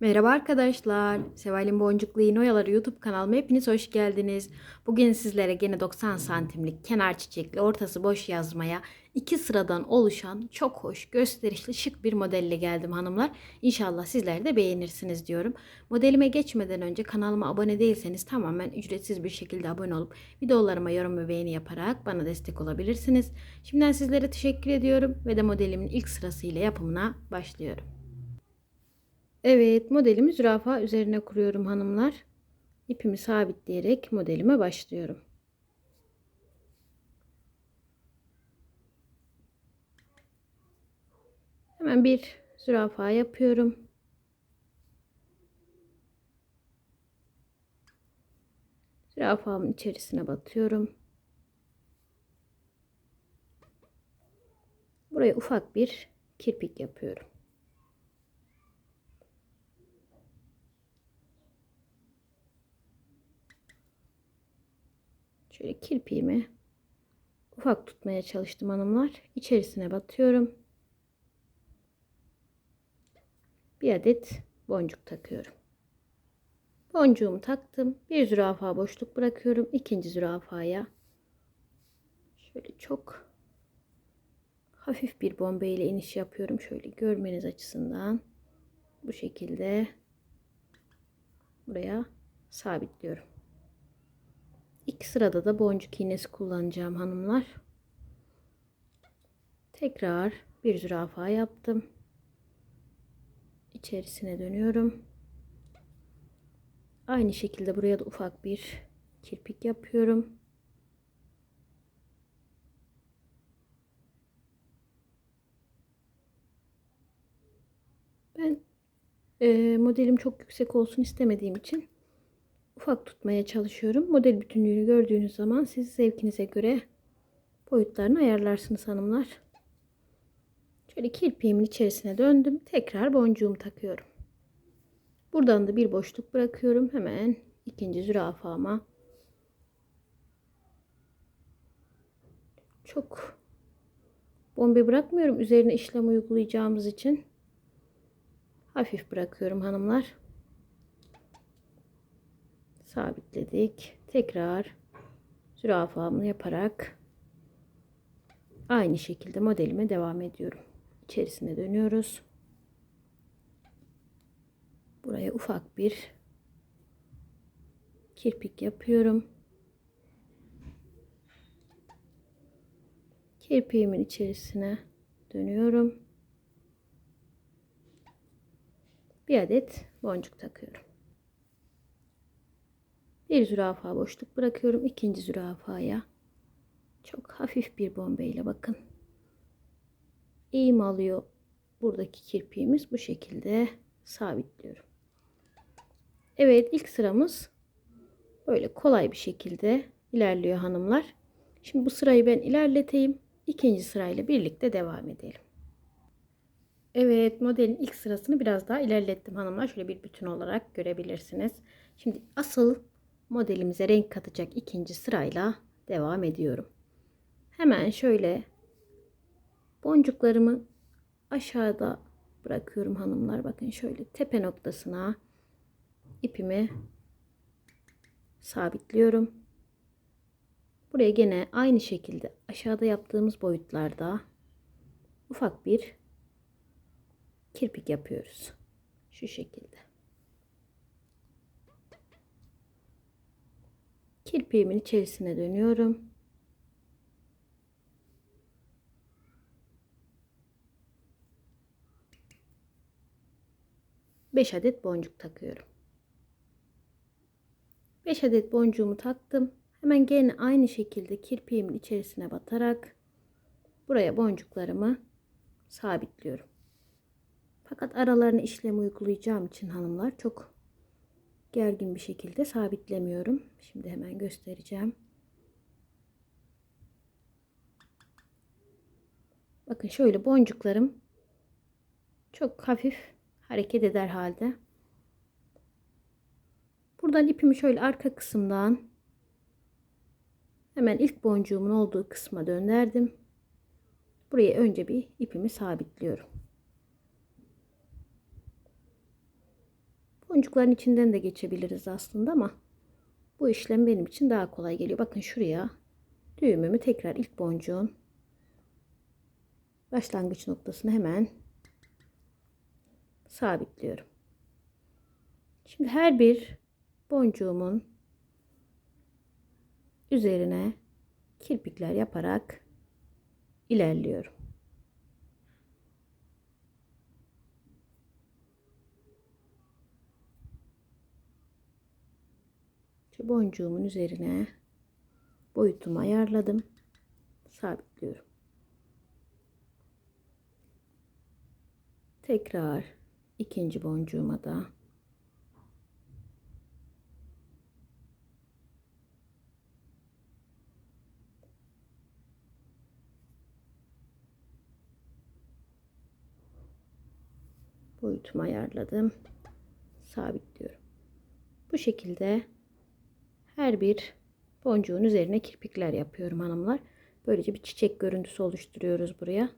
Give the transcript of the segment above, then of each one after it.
Merhaba arkadaşlar. Seval'in Boncuklu İğne YouTube kanalıma hepiniz hoş geldiniz. Bugün sizlere gene 90 santimlik kenar çiçekli ortası boş yazmaya iki sıradan oluşan çok hoş gösterişli şık bir modelle geldim hanımlar. İnşallah sizler de beğenirsiniz diyorum. Modelime geçmeden önce kanalıma abone değilseniz tamamen ücretsiz bir şekilde abone olup videolarıma yorum ve beğeni yaparak bana destek olabilirsiniz. Şimdiden sizlere teşekkür ediyorum ve de modelimin ilk sırasıyla yapımına başlıyorum. Evet modelimi zürafa üzerine kuruyorum hanımlar. İpimi sabitleyerek modelime başlıyorum. Hemen bir zürafa yapıyorum. Zürafamın içerisine batıyorum. Buraya ufak bir kirpik yapıyorum. Şöyle kirpiğimi ufak tutmaya çalıştım hanımlar. İçerisine batıyorum. Bir adet boncuk takıyorum. Boncuğumu taktım. Bir zürafa boşluk bırakıyorum. İkinci zürafaya şöyle çok hafif bir bombe ile iniş yapıyorum. Şöyle görmeniz açısından bu şekilde buraya sabitliyorum. İki sırada da boncuk iğnesi kullanacağım hanımlar. Tekrar bir zürafa yaptım. İçerisine dönüyorum. Aynı şekilde buraya da ufak bir kirpik yapıyorum. Ben e, modelim çok yüksek olsun istemediğim için ufak tutmaya çalışıyorum. Model bütünlüğünü gördüğünüz zaman siz zevkinize göre boyutlarını ayarlarsınız hanımlar. Şöyle kirpiğimin içerisine döndüm. Tekrar boncuğumu takıyorum. Buradan da bir boşluk bırakıyorum. Hemen ikinci zürafama. Çok bombe bırakmıyorum. Üzerine işlem uygulayacağımız için hafif bırakıyorum hanımlar sabitledik. Tekrar zürafamı yaparak aynı şekilde modelime devam ediyorum. İçerisine dönüyoruz. Buraya ufak bir kirpik yapıyorum. Kirpiğimin içerisine dönüyorum. Bir adet boncuk takıyorum. Bir zürafa boşluk bırakıyorum. ikinci zürafaya çok hafif bir bombe ile bakın. Eğim alıyor buradaki kirpiğimiz bu şekilde sabitliyorum. Evet ilk sıramız böyle kolay bir şekilde ilerliyor hanımlar. Şimdi bu sırayı ben ilerleteyim. İkinci sırayla birlikte devam edelim. Evet modelin ilk sırasını biraz daha ilerlettim hanımlar. Şöyle bir bütün olarak görebilirsiniz. Şimdi asıl modelimize renk katacak ikinci sırayla devam ediyorum. Hemen şöyle boncuklarımı aşağıda bırakıyorum hanımlar. Bakın şöyle tepe noktasına ipimi sabitliyorum. Buraya gene aynı şekilde aşağıda yaptığımız boyutlarda ufak bir kirpik yapıyoruz. Şu şekilde. Kirpiğimin içerisine dönüyorum. Beş adet boncuk takıyorum. Beş adet boncuğumu taktım. Hemen gene aynı şekilde kirpiğimin içerisine batarak buraya boncuklarımı sabitliyorum. Fakat aralarını işlem uygulayacağım için hanımlar çok gergin bir şekilde sabitlemiyorum. Şimdi hemen göstereceğim. Bakın şöyle boncuklarım çok hafif hareket eder halde. Buradan ipimi şöyle arka kısımdan hemen ilk boncuğumun olduğu kısma döndürdüm. Buraya önce bir ipimi sabitliyorum. Boncukların içinden de geçebiliriz aslında ama bu işlem benim için daha kolay geliyor. Bakın şuraya düğümümü tekrar ilk boncuğun başlangıç noktasına hemen sabitliyorum. Şimdi her bir boncuğumun üzerine kirpikler yaparak ilerliyorum. Boncuğumun üzerine boyutumu ayarladım. Sabitliyorum. Tekrar ikinci boncuğuma da boyutumu ayarladım. Sabitliyorum. Bu şekilde her bir boncuğun üzerine kirpikler yapıyorum hanımlar. Böylece bir çiçek görüntüsü oluşturuyoruz buraya.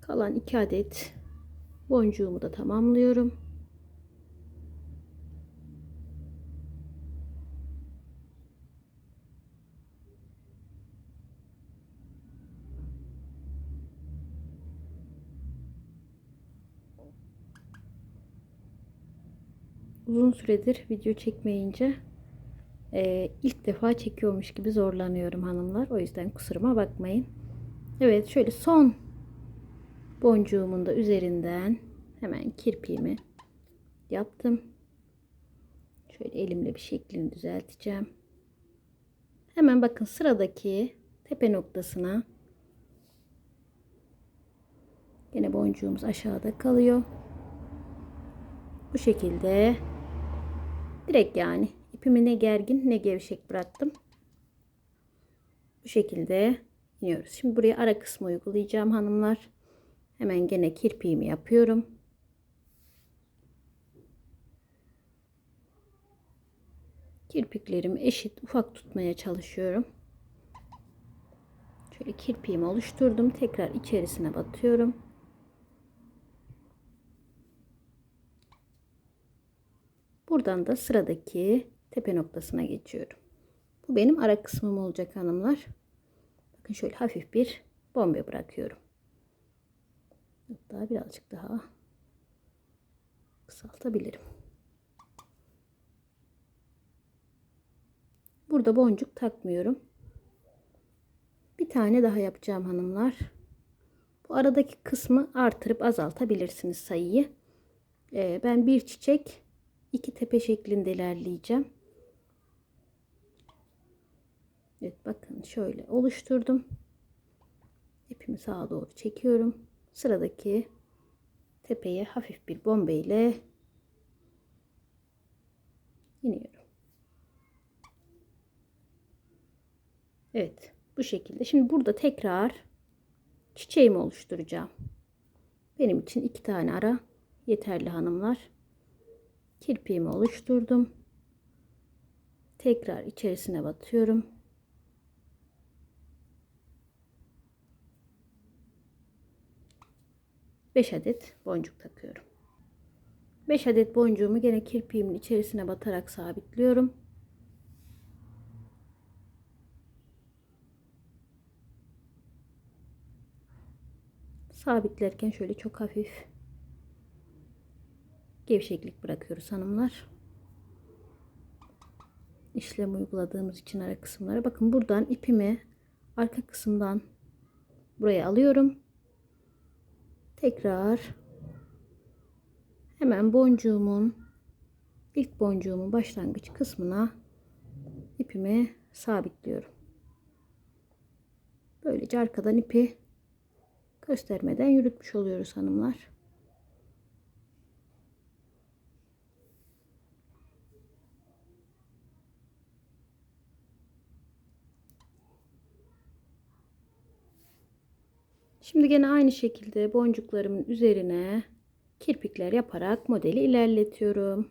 Kalan iki adet boncuğumu da tamamlıyorum. Uzun süredir video çekmeyince e, ilk defa çekiyormuş gibi zorlanıyorum hanımlar. O yüzden kusuruma bakmayın. Evet şöyle son boncuğumun da üzerinden hemen kirpiğimi yaptım. Şöyle elimle bir şeklini düzelteceğim. Hemen bakın sıradaki tepe noktasına yine boncuğumuz aşağıda kalıyor. Bu şekilde direkt yani ipimi ne gergin ne gevşek bıraktım. Bu şekilde iniyoruz. Şimdi buraya ara kısmı uygulayacağım hanımlar. Hemen gene kirpiğimi yapıyorum. Kirpiklerimi eşit ufak tutmaya çalışıyorum. Şöyle kirpiğimi oluşturdum. Tekrar içerisine batıyorum. Buradan da sıradaki tepe noktasına geçiyorum. Bu benim ara kısmım olacak hanımlar. Bakın şöyle hafif bir bombe bırakıyorum. Hatta birazcık daha kısaltabilirim. Burada boncuk takmıyorum. Bir tane daha yapacağım hanımlar. Bu aradaki kısmı artırıp azaltabilirsiniz sayıyı. Ee, ben bir çiçek iki tepe şeklinde ilerleyeceğim. Evet bakın şöyle oluşturdum. İpimi sağa doğru çekiyorum. Sıradaki tepeye hafif bir bombe ile iniyorum. Evet bu şekilde. Şimdi burada tekrar çiçeğimi oluşturacağım. Benim için iki tane ara yeterli hanımlar kirpiğimi oluşturdum. Tekrar içerisine batıyorum. Beş adet boncuk takıyorum. 5 adet boncuğumu gene kirpiğimin içerisine batarak sabitliyorum. Sabitlerken şöyle çok hafif gevşeklik bırakıyoruz hanımlar. İşlem uyguladığımız için ara kısımlara. Bakın buradan ipimi arka kısımdan buraya alıyorum. Tekrar hemen boncuğumun ilk boncuğumun başlangıç kısmına ipimi sabitliyorum. Böylece arkadan ipi göstermeden yürütmüş oluyoruz hanımlar. Şimdi gene aynı şekilde boncuklarımın üzerine kirpikler yaparak modeli ilerletiyorum.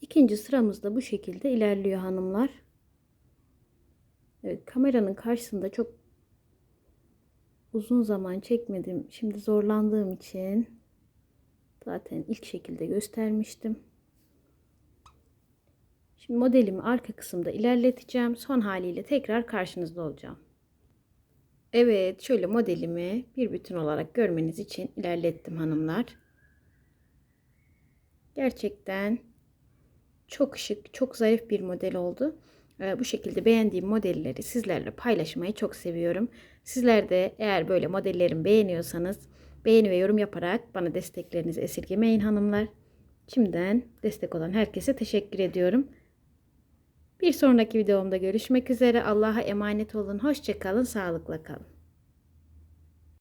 İkinci sıramızda bu şekilde ilerliyor hanımlar. Evet, kameranın karşısında çok uzun zaman çekmedim. Şimdi zorlandığım için zaten ilk şekilde göstermiştim. Şimdi modelimi arka kısımda ilerleteceğim. Son haliyle tekrar karşınızda olacağım. Evet, şöyle modelimi bir bütün olarak görmeniz için ilerlettim hanımlar. Gerçekten çok şık, çok zarif bir model oldu. Ee, bu şekilde beğendiğim modelleri sizlerle paylaşmayı çok seviyorum. Sizler de eğer böyle modellerimi beğeniyorsanız beğeni ve yorum yaparak bana desteklerinizi esirgemeyin hanımlar. Şimdiden destek olan herkese teşekkür ediyorum. Bir sonraki videomda görüşmek üzere. Allah'a emanet olun. Hoşçakalın. Sağlıkla kalın.